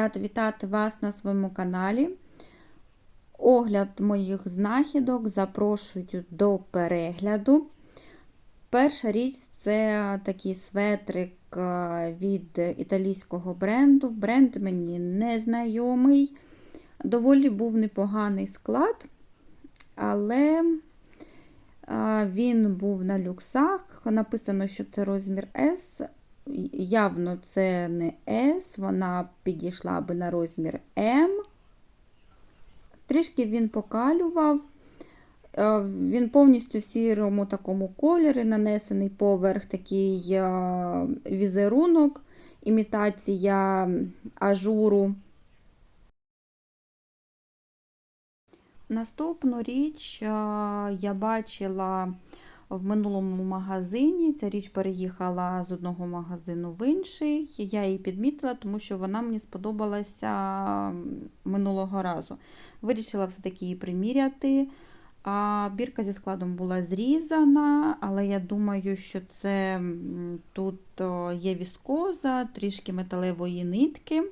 Рада вітати вас на своєму каналі. Огляд моїх знахідок запрошую до перегляду. Перша річ це такий светрик е, від італійського бренду. Бренд мені незнайомий. Доволі був непоганий склад, але е, він був на люксах. Написано, що це розмір S. Явно це не S, вона підійшла би на розмір М. Трішки він покалював. Е, Він повністю в сірому такому кольорі, нанесений поверх такий е, візерунок, імітація ажуру. Наступну річ е, я бачила в минулому магазині. Ця річ переїхала з одного магазину в інший. Я її підмітила, тому що вона мені сподобалася минулого разу. Вирішила все-таки її приміряти. А бірка зі складом була зрізана, але я думаю, що це тут є віскоза, трішки металевої нитки.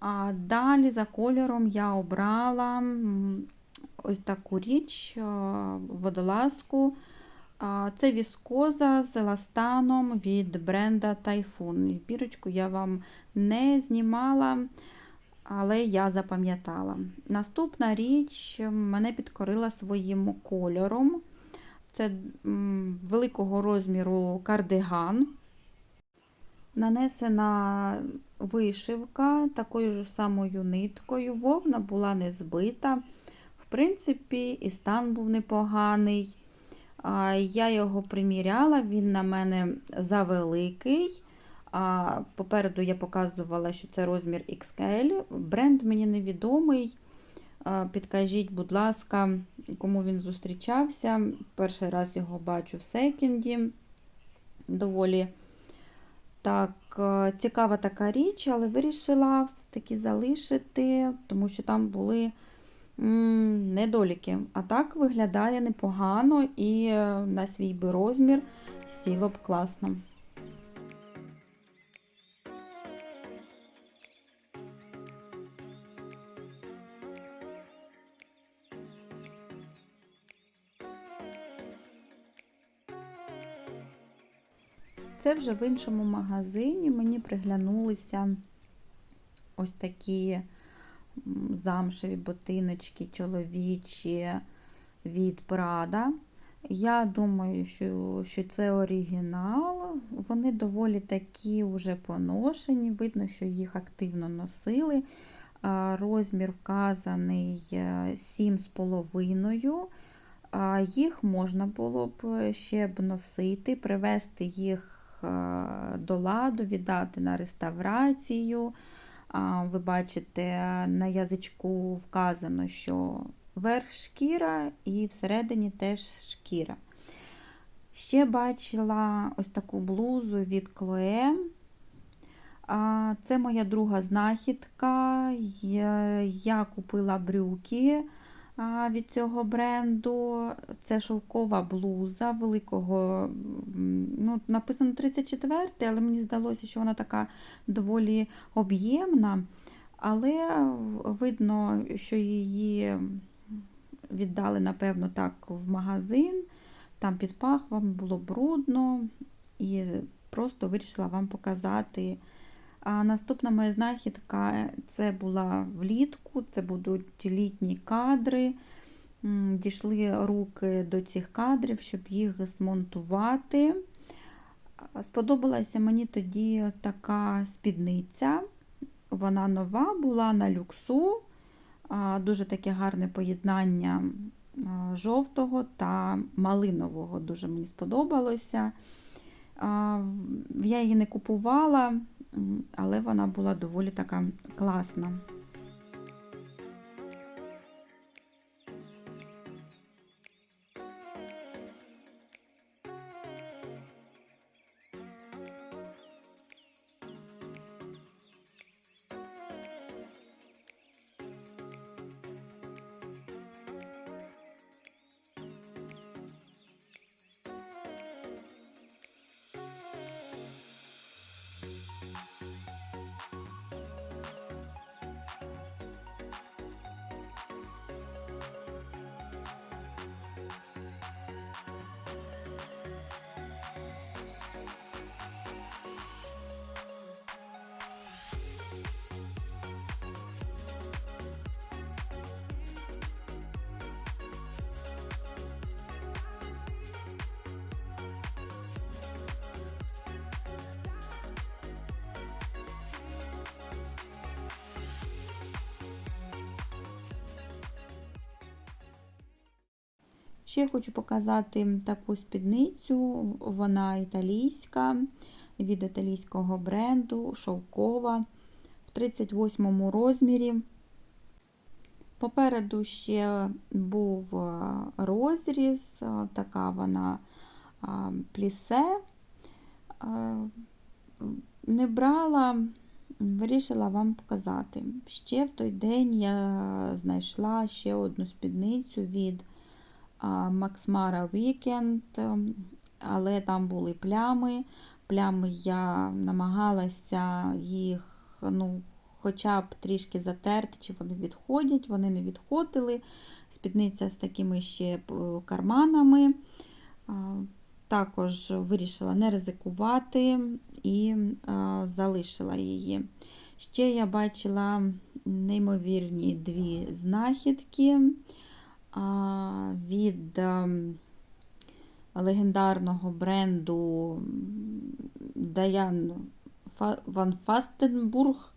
А далі за кольором я обрала ось таку річ, водолазку. Це віскоза з еластаном від бренда Typhoon. Бірочку я вам не знімала, але я запам'ятала. Наступна річ мене підкорила своїм кольором. Це великого розміру кардиган. Нанесена вишивка такою ж самою ниткою. Вовна була не збита. В принципі, і стан був непоганий. Я його приміряла, він на мене завеликий. Попереду я показувала, що це розмір XL. Бренд мені невідомий. Підкажіть, будь ласка, кому він зустрічався. Перший раз його бачу в секінді. Доволі так, цікава така річ, але вирішила все-таки залишити, тому що там були недоліки. А так виглядає непогано і е, на свій би розмір сіло б класно. Це вже в іншому магазині мені приглянулися ось такі замшеві ботиночки чоловічі від Prada. Я думаю, що що це оригінал. Вони доволі такі вже поношені, видно, що їх активно носили. Розмір вказаний 7,5. Е, їх можна було б ще б носити, привести їх до ладу, віддати на реставрацію. Ви бачите, на язичку вказано, що верх шкіра і всередині теж шкіра. Ще бачила ось таку блузу від Chloe. Це моя друга знахідка. Я купила брюки від цього бренду. Це шовкова блуза великого, ну, написано 34, але мені здалося, що вона така доволі об'ємна. Але видно, що її віддали, напевно, так, в магазин, там під пахвами було брудно, і просто вирішила вам показати. А Наступна моя знахідка це була влітку, це будуть літні кадри. Дійшли руки до цих кадрів, щоб їх змонтувати. Сподобалася мені тоді така спідниця. Вона нова була на люксу, дуже таке гарне поєднання жовтого та малинового. Дуже мені сподобалося. Я її не купувала але вона була доволі така класна. Ще хочу показати таку спідницю, вона італійська, від італійського бренду, шовкова в 38 розмірі. Попереду ще був е, розріз, е, така вона е, плісе. Не брала, вирішила вам показати. Ще в той день я знайшла ще одну спідницю від а, Max Mara Weekend, ем, але там були плями. Плями я намагалася їх ну, хоча б трішки затерти, чи вони відходять, вони не відходили. Спідниця з такими ще е, карманами. Також вирішила не ризикувати і а, залишила її. Ще я бачила неймовірні дві знахідки від легендарного бренду Даян Ван Фастенбург.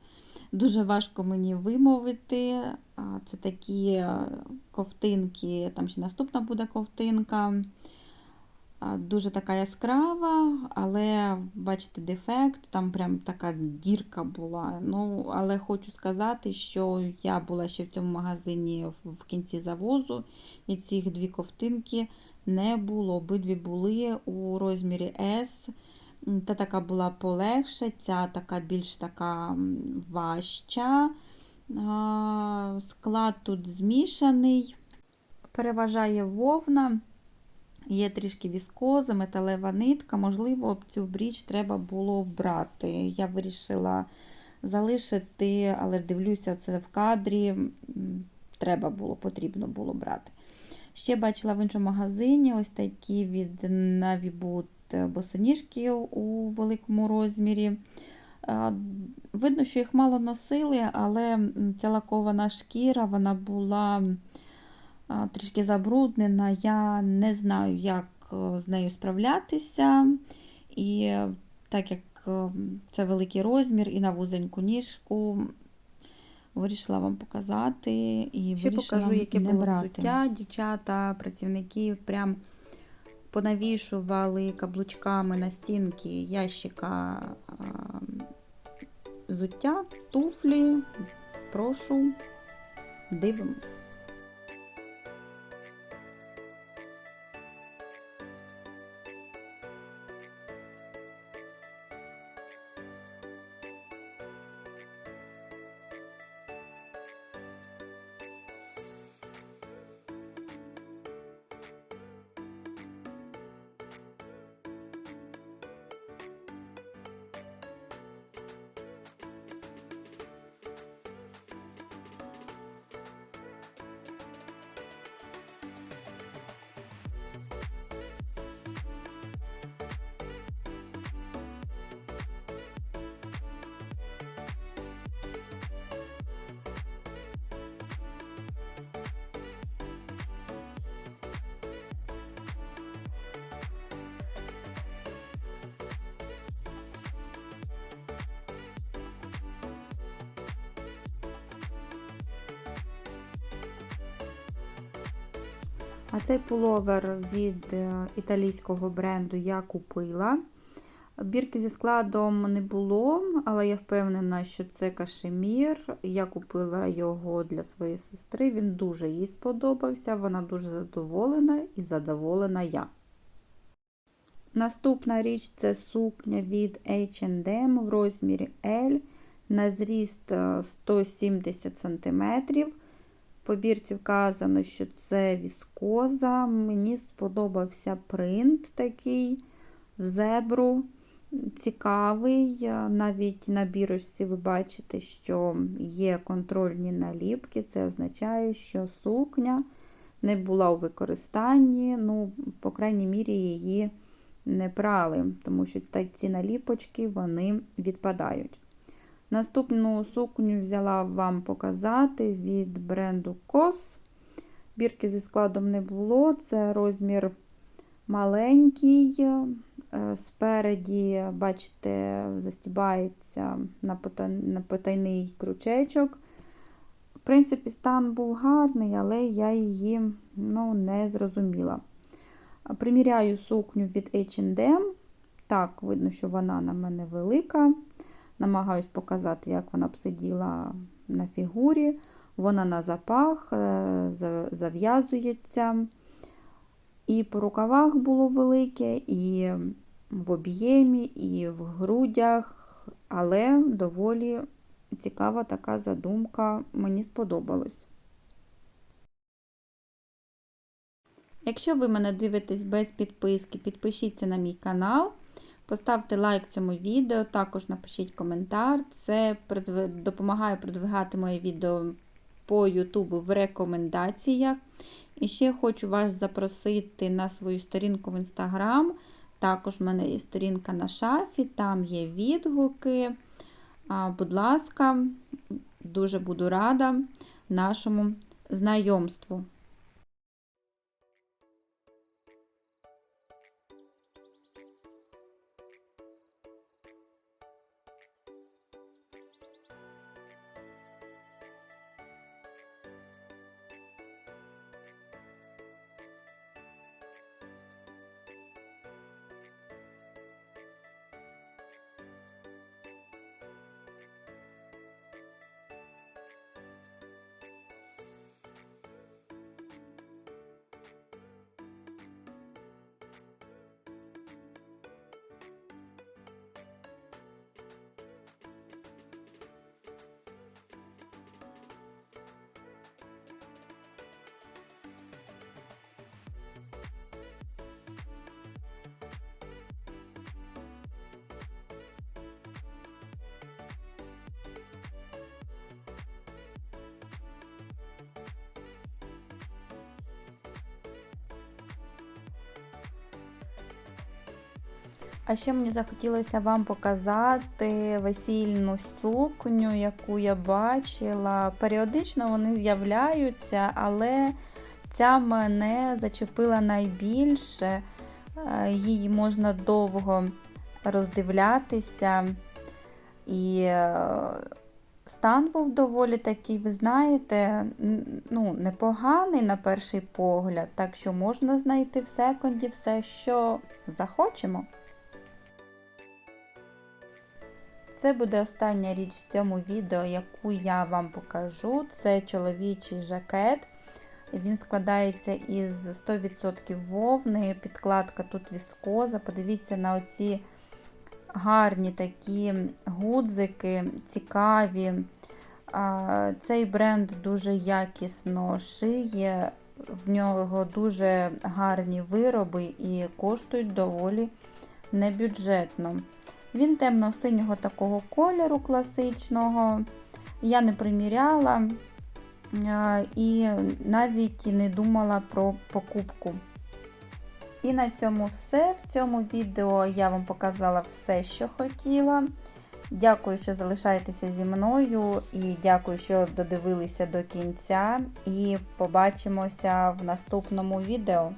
Дуже важко мені вимовити. Це такі ковтинки, там ще наступна буде ковтинка. Дуже така яскрава, але бачите, дефект, там прям така дірка була. Ну, Але хочу сказати, що я була ще в цьому магазині в кінці завозу, і цих дві ковтинки не було. Обидві були у розмірі S. Та така була полегша, ця така більш така важча. Склад тут змішаний, переважає вовна. Є трішки віскоза, металева нитка, можливо, цю бріч треба було брати. Я вирішила залишити, але дивлюся, це в кадрі. Треба було, потрібно було брати. Ще бачила в іншому магазині ось такі від Navibut босоніжки у великому розмірі. Видно, що їх мало носили, але ця лакована шкіра вона була трішки забруднена. Я не знаю, як е, з нею справлятися. І е, так як е, це великий розмір і на вузеньку ніжку, вирішила вам показати і Ще вирішила покажу, яке не було брати. взуття. Дівчата, працівники прям понавішували каблучками на стінки ящика а, взуття, туфлі. Прошу, дивимось. А цей пуловер від е, італійського бренду я купила. Бірки зі складом не було, але я впевнена, що це кашемір. Я купила його для своєї сестри. Він дуже їй сподобався, вона дуже задоволена і задоволена я. Наступна річ це сукня від H&M в розмірі L на зріст е, 170 см. По бірці вказано, що це віскоза. Мені сподобався принт такий в зебру. Цікавий. Навіть на бірочці ви бачите, що є контрольні наліпки. Це означає, що сукня не була у використанні. Ну, по крайній мірі, її не прали, тому що ці наліпочки вони відпадають. Наступну сукню взяла вам показати від бренду COS. Бірки зі складом не було, це розмір маленький. Е, Спереді, бачите, застібається на потайний крючечок. В принципі, стан був гарний, але я її ну, не зрозуміла. Приміряю сукню від H&M. Так, видно, що вона на мене велика. Намагаюсь показати, як вона б сиділа на фігурі. Вона на запах, е, зав'язується. І по рукавах було велике, і в об'ємі, і в грудях, але доволі цікава така задумка, мені сподобалось. Якщо ви мене дивитесь без підписки, підпишіться на мій канал, поставте лайк цьому відео, також напишіть коментар. Це допомагає продвигати моє відео по Ютубу в рекомендаціях. І ще хочу вас запросити на свою сторінку в Інстаграм. Також в мене є сторінка на шафі, там є відгуки. Будь ласка, дуже буду рада нашому знайомству. А ще мені захотілося вам показати весільну сукню, яку я бачила. Періодично вони з'являються, але ця мене зачепила найбільше. Е, Її можна довго роздивлятися. І е, стан був доволі такий, ви знаєте, ну, непоганий на перший погляд, так що можна знайти в секонді все, що захочемо. Це буде остання річ в цьому відео, яку я вам покажу. Це чоловічий жакет. Він складається із 100% вовни, підкладка тут віскоза. Подивіться на оці гарні такі гудзики, цікаві. Цей бренд дуже якісно шиє, в нього дуже гарні вироби і коштують доволі небюджетно. Він темно-синього такого кольору класичного. Я не приміряла і навіть не думала про покупку. І на цьому все. В цьому відео я вам показала все, що хотіла. Дякую, що залишаєтеся зі мною, і дякую, що додивилися до кінця. І побачимося в наступному відео.